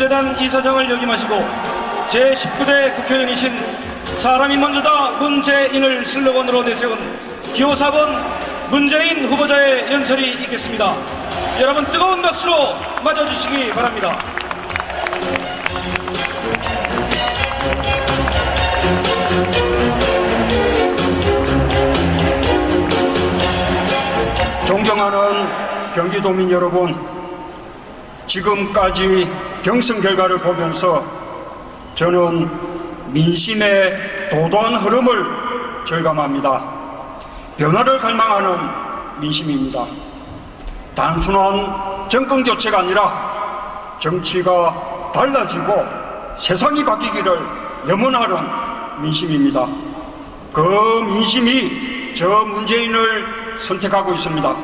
민주재단 이사장을 역임하시고 제19대 국회의원이신 사람이 먼저다 문재인을 슬로건으로 내세운 기호 4번 문재인 후보자의 연설이 있겠습니다. 여러분 뜨거운 박수로 맞아주시기 바랍니다. 존경하는 경기도민 여러분, 지금까지 경선 결과를 보면서 저는 민심의 도도한 흐름을 절감합니다. 변화를 갈망하는 민심입니다. 단순한 정권 교체가 아니라 정치가 달라지고 세상이 바뀌기를 염원하는 민심입니다. 그 민심이 저 문재인을 선택하고 있습니다.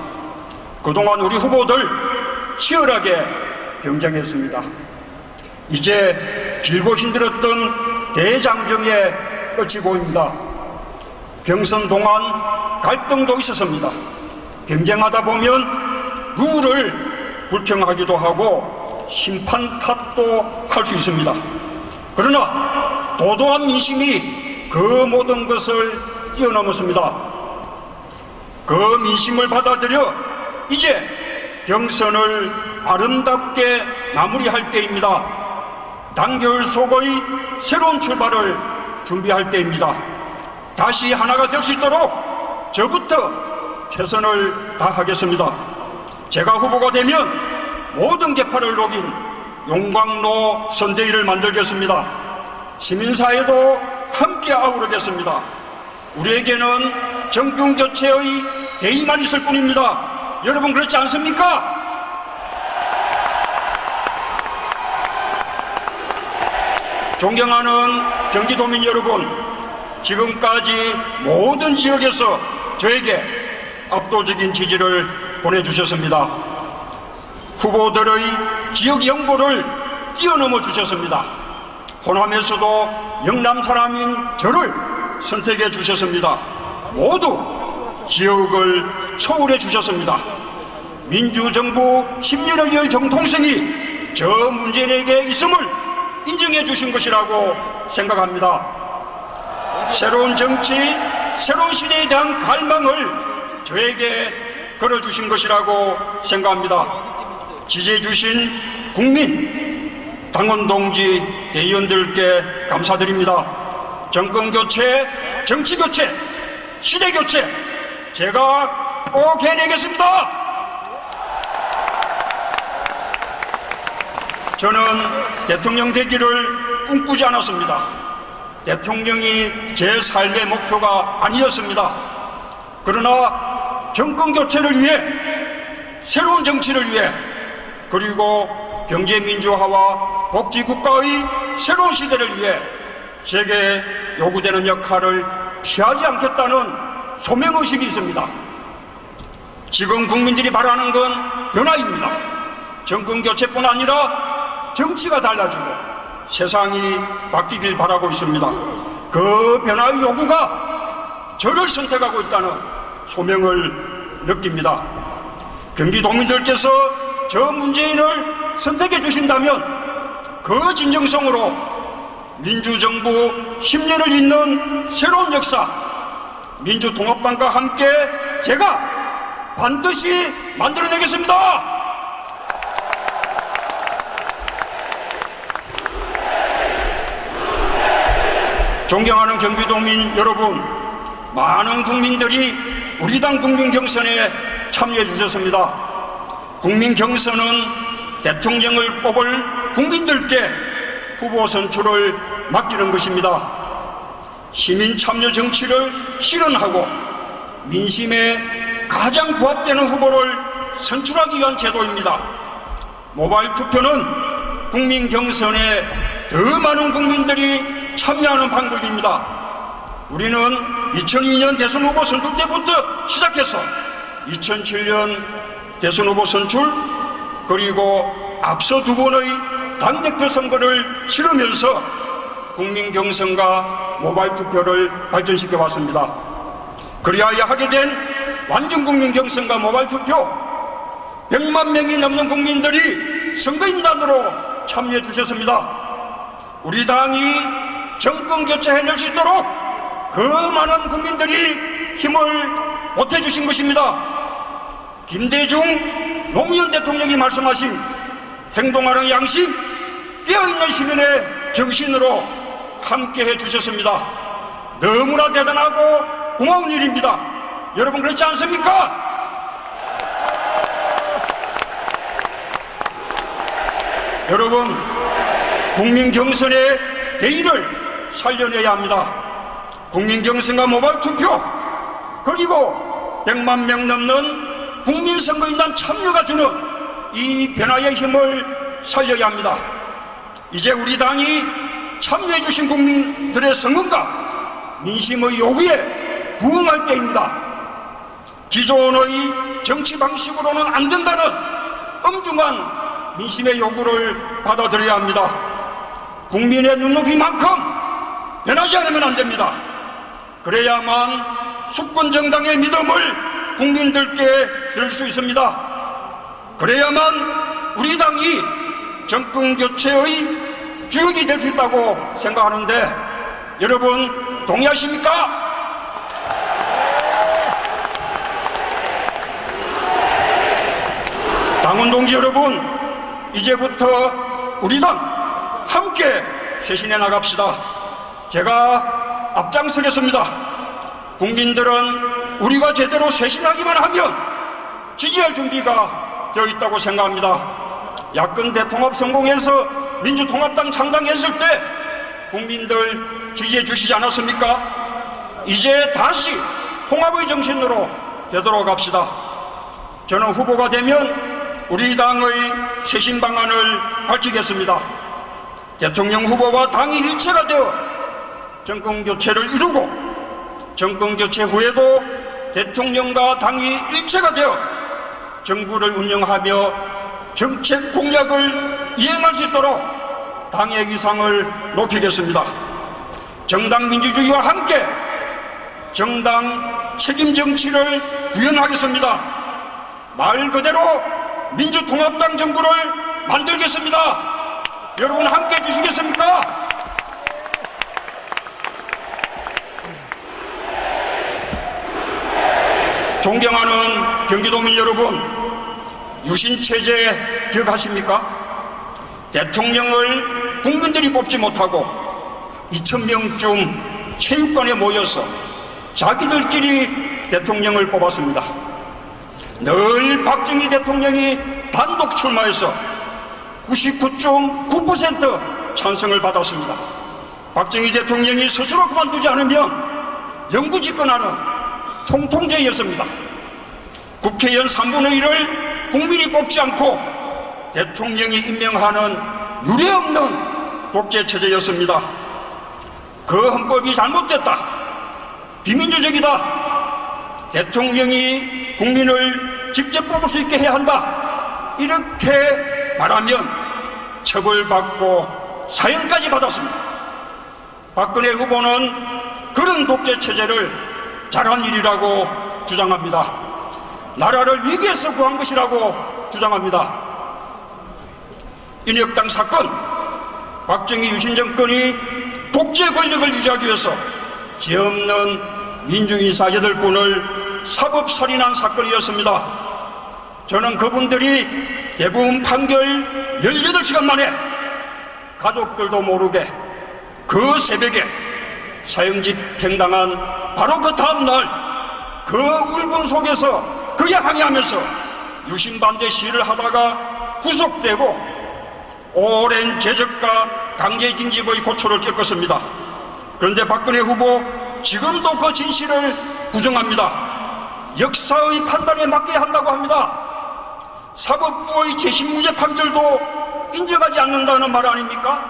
그동안 우리 후보들 치열하게 경쟁했습니다. 이제 길고 힘들었던 대장정의 끝이 보입니다. 경선 동안 갈등도 있었습니다. 경쟁하다 보면 누구를 불평하기도 하고 심판 탓도 할 수 있습니다. 그러나 도도한 민심이 그 모든 것을 뛰어넘었습니다. 그 민심을 받아들여 이제 경선을 아름답게 마무리할 때입니다. 단결 속의 새로운 출발을 준비할 때입니다. 다시 하나가 될 수 있도록 저부터 최선을 다하겠습니다. 제가 후보가 되면 모든 개파를 녹인 용광로 선대위를 만들겠습니다. 시민사회도 함께 아우르겠습니다. 우리에게는 정권 교체의 대의만 있을 뿐입니다. 여러분 그렇지 않습니까? 존경하는 경기도민 여러분, 지금까지 모든 지역에서 저에게 압도적인 지지를 보내주셨습니다. 후보들의 지역 연보를 뛰어넘어 주셨습니다. 호남에서도 영남 사람인 저를 선택해 주셨습니다. 모두 지역을 초월해 주셨습니다. 민주정부 10년을 위한 정통성이 저 문재인에게 있음을 인정해 주신 것이라고 생각합니다. 새로운 정치, 새로운 시대에 대한 갈망을 저에게 걸어주신 것이라고 생각합니다. 지지해 주신 국민, 당원 동지, 대의원들께 감사드립니다. 정권 교체, 정치 교체, 시대 교체, 제가 꼭 해내겠습니다. 저는 대통령 되기를 꿈꾸지 않았습니다. 대통령이 제 삶의 목표가 아니었습니다. 그러나 정권 교체를 위해 새로운 정치를 위해 그리고 경제 민주화와 복지 국가의 새로운 시대를 위해 제게 요구되는 역할을 피하지 않겠다는 소명 의식이 있습니다. 지금 국민들이 바라는 건 변화입니다. 정권 교체뿐 아니라 정치가 달라지고 세상이 바뀌길 바라고 있습니다. 그 변화의 요구가 저를 선택하고 있다는 소명을 느낍니다. 경기도민들께서 저 문재인을 선택해 주신다면 그 진정성으로 민주정부 10년을 잇는 새로운 역사 민주통합당과 함께 제가 반드시 만들어내겠습니다. 존경하는 경기도민 여러분, 많은 국민들이 우리 당 국민 경선에 참여해 주셨습니다. 국민 경선은 대통령을 뽑을 국민들께 후보 선출을 맡기는 것입니다. 시민 참여 정치를 실현하고 민심에 가장 부합되는 후보를 선출하기 위한 제도입니다. 모바일 투표는 국민 경선에 더 많은 국민들이 참여하는 방법입니다. 우리는 2002년 대선 후보 선출 때부터 시작해서 2007년 대선 후보 선출 그리고 앞서 두 번의 당대표 선거를 치르면서 국민 경선과 모바일 투표를 발전시켜 왔습니다. 그리하여 하게 된 완전 국민 경선과 모바일 투표 100만 명이 넘는 국민들이 선거인단으로 참여해 주셨습니다. 우리 당이 정권 교체 해낼 수 있도록 그 많은 국민들이 힘을 보태 주신 것입니다. 김대중 노무현 대통령이 말씀하신 행동하는 양심, 깨어있는 시민의 정신으로 함께 해 주셨습니다. 너무나 대단하고 고마운 일입니다. 여러분 그렇지 않습니까? 여러분, 국민 경선의 대의를 살려내야 합니다. 국민 경선과 모바일 투표, 그리고 100만 명 넘는 국민선거인단 참여가 주는 이 변화의 힘을 살려야 합니다. 이제 우리 당이 참여해 주신 국민들의 성원과 민심의 요구에 부응할 때입니다. 기존의 정치 방식으로는 안 된다는 엄중한 민심의 요구를 받아들여야 합니다. 국민의 눈높이만큼 변하지 않으면 안 됩니다. 그래야만 수권 정당의 믿음을 국민들께 들 수 있습니다. 그래야만 우리 당이 정권 교체의 주역이 될 수 있다고 생각하는데 여러분 동의하십니까? 당원 동지 여러분, 이제부터 우리 당 함께 쇄신해 나갑시다. 제가 앞장서겠습니다. 국민들은 우리가 제대로 쇄신하기만 하면 지지할 준비가 되어 있다고 생각합니다. 야권 대통합 성공해서 민주통합당 창당했을 때 국민들 지지해 주시지 않았습니까? 이제 다시 통합의 정신으로 되돌아갑시다. 저는 후보가 되면 우리 당의 쇄신 방안을 밝히겠습니다. 대통령 후보와 당이 일체가 되어 정권 교체를 이루고 정권 교체 후에도 대통령과 당이 일체가 되어 정부를 운영하며 정책 공약을 이행할 수 있도록 당의 위상을 높이겠습니다. 정당 민주주의와 함께 정당 책임 정치를 구현하겠습니다. 말 그대로 민주통합당 정부를 만들겠습니다. 여러분 함께 해주시겠습니까? 존경하는 경기도민 여러분, 유신체제 기억하십니까? 대통령을 국민들이 뽑지 못하고 2천명쯤 체육관에 모여서 자기들끼리 대통령을 뽑았습니다. 늘 박정희 대통령이 단독 출마해서 99.9% 찬성을 받았습니다. 박정희 대통령이 스스로 그만두지 않으면 영구 집권하는 총통제였습니다. 국회의원 3분의 1을 국민이 뽑지 않고 대통령이 임명하는 유례없는 독재체제였습니다. 그 헌법이 잘못됐다. 비민주적이다. 대통령이 국민을 직접 뽑을 수 있게 해야 한다. 이렇게 말하면 처벌받고 사형까지 받았습니다. 박근혜 후보는 그런 독재체제를 잘한 일이라고 주장합니다. 나라를 위기에서 구한 것이라고 주장합니다. 인혁당 사건, 박정희 유신 정권이 독재 권력을 유지하기 위해서 죄 없는 민주인사 8분을 사법살인한 사건이었습니다. 저는 그분들이 대부분 판결 18시간 만에 가족들도 모르게 그 새벽에 사형집 팽당한 바로 그 다음날 그 울분 속에서 그에 항의하면서 유신반대 시위를 하다가 구속되고 오랜 제적과 강제징집의 고초를 겪었습니다. 그런데 박근혜 후보 지금도 그 진실을 부정합니다. 역사의 판단에 맞게 한다고 합니다. 사법부의 재신문제 판결도 인정하지 않는다는 말 아닙니까?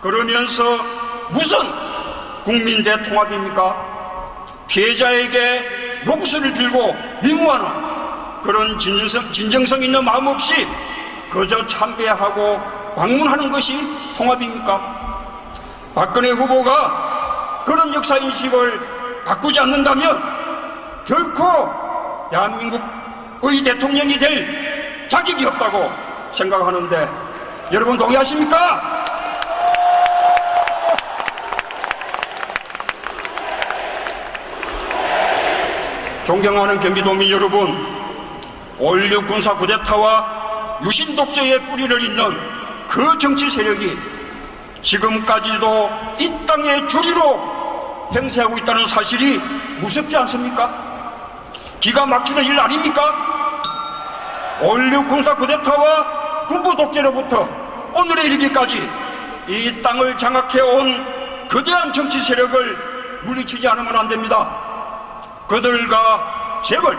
그러면서 무슨 국민 대통합입니까? 피해자에게 용서를 빌고 위무하는 그런 진정성, 진정성 있는 마음 없이 그저 참배하고 방문하는 것이 통합입니까? 박근혜 후보가 그런 역사인식을 바꾸지 않는다면 결코 대한민국의 대통령이 될 자격이 없다고 생각하는데 여러분 동의하십니까? 존경하는 경기도민 여러분, 5.16 군사 쿠데타와 유신 독재의 뿌리를 잇는 그 정치 세력이 지금까지도 이 땅의 주리로 행세하고 있다는 사실이 무섭지 않습니까? 기가 막히는 일 아닙니까? 5.16 군사 쿠데타와 군부 독재로부터 오늘에 이르기까지 이 땅을 장악해온 거대한 정치 세력을 물리치지 않으면 안 됩니다. 그들과 재벌,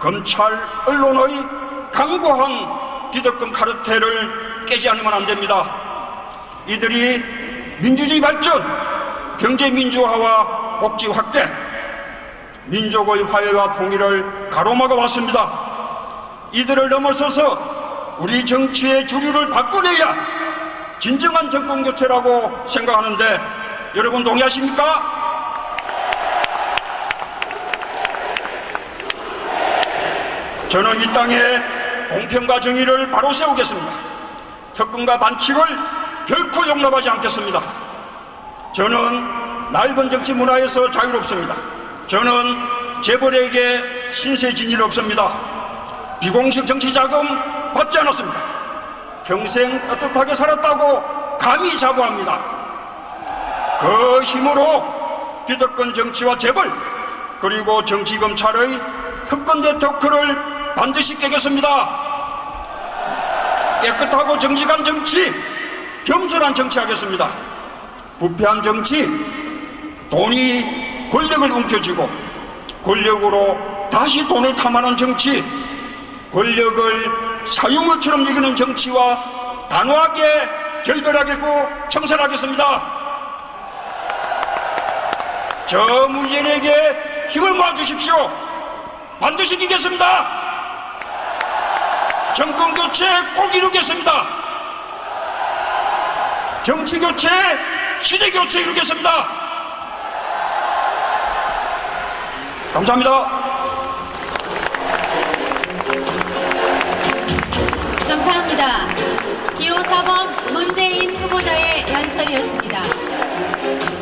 검찰, 언론의 강고한 기득권 카르텔을 깨지 않으면 안 됩니다. 이들이 민주주의 발전, 경제 민주화와 복지 확대, 민족의 화해와 통일을 가로막아 왔습니다. 이들을 넘어서서 우리 정치의 주류를 바꿔내야 진정한 정권 교체라고 생각하는데 여러분 동의하십니까? 저는 이 땅에 공평과 정의를 바로 세우겠습니다. 특권과 반칙을 결코 용납하지 않겠습니다. 저는 낡은 정치 문화에서 자유롭습니다. 저는 재벌에게 신세 진일 없습니다. 비공식 정치 자금 받지 않았습니다. 평생 떳떳하게 살았다고 감히 자부합니다. 그 힘으로 기득권 정치와 재벌 그리고 정치 검찰의 특권 네트워크를 반드시 깨겠습니다. 깨끗하고 정직한 정치, 겸손한 정치하겠습니다. 부패한 정치, 돈이 권력을 움켜쥐고 권력으로 다시 돈을 탐하는 정치, 권력을 사유물처럼 여기는 정치와 단호하게 결별하겠고 청산하겠습니다. 저 문재인에게 힘을 모아주십시오. 반드시 이기겠습니다. 정권 교체 꼭 이루겠습니다. 정치 교체, 시대 교체 이루겠습니다. 감사합니다. 감사합니다. 기호 4번 문재인 후보자의 연설이었습니다.